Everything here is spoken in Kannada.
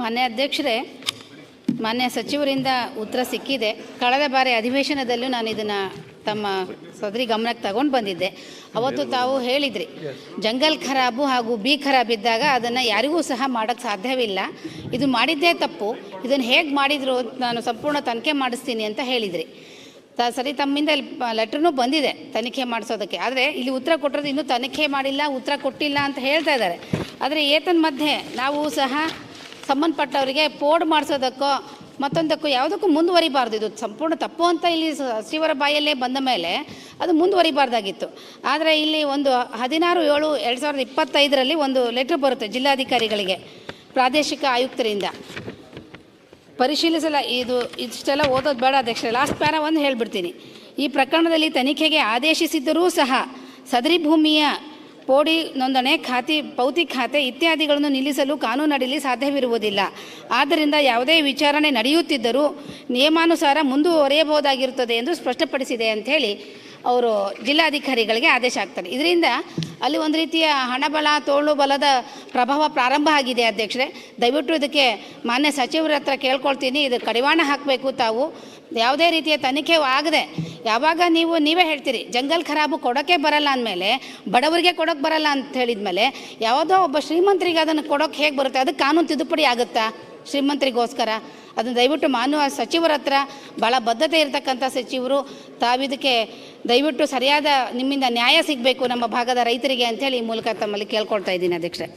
ಮಾನ್ಯ ಅಧ್ಯಕ್ಷರೇ, ಮಾನ್ಯ ಸಚಿವರಿಂದ ಉತ್ತರ ಸಿಕ್ಕಿದೆ. ಕಳೆದ ಬಾರಿ ಅಧಿವೇಶನದಲ್ಲೂ ನಾನು ಇದನ್ನು ತಮ್ಮ ಸದರಿ ಗಮನಕ್ಕೆ ತಗೊಂಡು ಬಂದಿದ್ದೆ. ಅವತ್ತು ತಾವು ಹೇಳಿದ್ರಿ, ಜಂಗಲ್ ಖರಾಬು ಹಾಗೂ ಬಿ ಖರಾಬ್ ಇದ್ದಾಗ ಅದನ್ನು ಯಾರಿಗೂ ಸಹ ಮಾಡೋಕ್ಕೆ ಸಾಧ್ಯವಿಲ್ಲ. ಇದು ಮಾಡಿದ್ದೇ ತಪ್ಪು. ಇದನ್ನು ಹೇಗೆ ಮಾಡಿದ್ರು ನಾನು ಸಂಪೂರ್ಣ ತನಿಖೆ ಮಾಡಿಸ್ತೀನಿ ಅಂತ ಹೇಳಿದ್ರಿ. ತ, ಸರಿ, ತಮ್ಮಿಂದ ಲೆಟ್ರೂ ಬಂದಿದೆ ತನಿಖೆ ಮಾಡಿಸೋದಕ್ಕೆ. ಆದರೆ ಇಲ್ಲಿ ಉತ್ತರ ಕೊಟ್ಟಿರೋದು ಇನ್ನೂ ತನಿಖೆ ಮಾಡಿಲ್ಲ, ಉತ್ತರ ಕೊಟ್ಟಿಲ್ಲ ಅಂತ ಹೇಳ್ತಾ ಇದ್ದಾರೆ. ಆದರೆ ಏತನ ಮಧ್ಯೆ ನಾವು ಸಹ ಸಂಬಂಧಪಟ್ಟವರಿಗೆ ಪೋಡ್ ಮಾಡಿಸೋದಕ್ಕೋ ಮತ್ತೊಂದಕ್ಕೂ ಯಾವುದಕ್ಕೂ ಮುಂದುವರಿಬಾರ್ದು. ಇದು ಸಂಪೂರ್ಣ ತಪ್ಪು ಅಂತ ಇಲ್ಲಿ ಸಚಿವರ ಬಾಯಲ್ಲೇ ಬಂದ ಮೇಲೆ ಅದು ಮುಂದುವರಿಬಾರ್ದಾಗಿತ್ತು. ಆದರೆ ಇಲ್ಲಿ ಒಂದು ಹದಿನಾರು ಏಳು ಎರಡು ಸಾವಿರದ ಇಪ್ಪತ್ತೈದರಲ್ಲಿ ಒಂದು ಲೆಟ್ರ್ ಬರುತ್ತೆ ಜಿಲ್ಲಾಧಿಕಾರಿಗಳಿಗೆ, ಪ್ರಾದೇಶಿಕ ಆಯುಕ್ತರಿಂದ. ಪರಿಶೀಲಿಸಲ, ಇದು ಇಷ್ಟೆಲ್ಲ ಓದೋದು ಬೇಡ ಅಧ್ಯಕ್ಷ ಲಾಸ್ಟ್ ಪ್ಯಾರ ಒಂದು ಹೇಳ್ಬಿಡ್ತೀನಿ. ಈ ಪ್ರಕರಣದಲ್ಲಿ ತನಿಖೆಗೆ ಆದೇಶಿಸಿದ್ದರೂ ಸಹ ಸದರಿ ಭೂಮಿಯ ಪೋಡಿ ನೋಂದಣಿ, ಖಾತೆ, ಪೌತಿ ಖಾತೆ ಇತ್ಯಾದಿಗಳನ್ನು ನಿಲ್ಲಿಸಲು ಕಾನೂನಡಿಯಲ್ಲಿ ಸಾಧ್ಯವಿರುವುದಿಲ್ಲ. ಆದ್ದರಿಂದ ಯಾವುದೇ ವಿಚಾರಣೆ ನಡೆಯುತ್ತಿದ್ದರೂ ನಿಯಮಾನುಸಾರ ಮುಂದುವರಿಯಬಹುದಾಗಿರುತ್ತದೆ ಎಂದು ಸ್ಪಷ್ಟಪಡಿಸಿದೆ ಅಂಥೇಳಿ ಅವರು ಜಿಲ್ಲಾಧಿಕಾರಿಗಳಿಗೆ ಆದೇಶ ಆಗ್ತಾರೆ ಇದರಿಂದ ಅಲ್ಲಿ ಒಂದು ರೀತಿಯ ಹಣಬಲ, ತೋಳು ಬಲದ ಪ್ರಭಾವ ಪ್ರಾರಂಭ ಆಗಿದೆ ಅಧ್ಯಕ್ಷರೇ. ದಯವಿಟ್ಟು ಇದಕ್ಕೆ ಮಾನ್ಯ ಸಚಿವರ ಹತ್ರ ಕೇಳ್ಕೊಳ್ತೀನಿ. ಇದು ಕಡಿವಾಣ ಹಾಕಬೇಕು ತಾವು. ಯಾವುದೇ ರೀತಿಯ ತನಿಖೆ ಆಗದೆ ಯಾವಾಗ ನೀವು, ನೀವೇ ಹೇಳ್ತೀರಿ, ಜಂಗಲ್ ಖರಾಬು ಕೊಡೋಕೆ ಬರಲ್ಲ ಅಂದಮೇಲೆ, ಬಡವರಿಗೆ ಕೊಡೋಕೆ ಬರಲ್ಲ ಅಂತ ಹೇಳಿದ್ಮೇಲೆ, ಯಾವುದೋ ಒಬ್ಬ ಶ್ರೀಮಂತರಿಗೆ ಅದನ್ನು ಕೊಡೋಕೆ ಹೇಗೆ ಬರುತ್ತೆ? ಅದಕ್ಕೆ ಕಾನೂನು ತಿದ್ದುಪಡಿ ಆಗುತ್ತಾ ಶ್ರೀಮಂತರಿಗೋಸ್ಕರ? ಅದನ್ನು ದಯವಿಟ್ಟು ಮಾನ್ಯ ಸಚಿವರ ಹತ್ರ ಭಾಳ ಬದ್ಧತೆ ಇರತಕ್ಕಂಥ ಸಚಿವರು, ತಾವಿದಕ್ಕೆ ದಯವಿಟ್ಟು ಸರಿಯಾದ ನಿಮ್ಮಿಂದ ನ್ಯಾಯ ಸಿಗಬೇಕು ನಮ್ಮ ಭಾಗದ ರೈತರಿಗೆ ಅಂಥೇಳಿ ಈ ಮೂಲಕ ತಮ್ಮಲ್ಲಿ ಕೇಳ್ಕೊಳ್ತಾ ಇದ್ದೀನಿ ಅಧ್ಯಕ್ಷರೇ.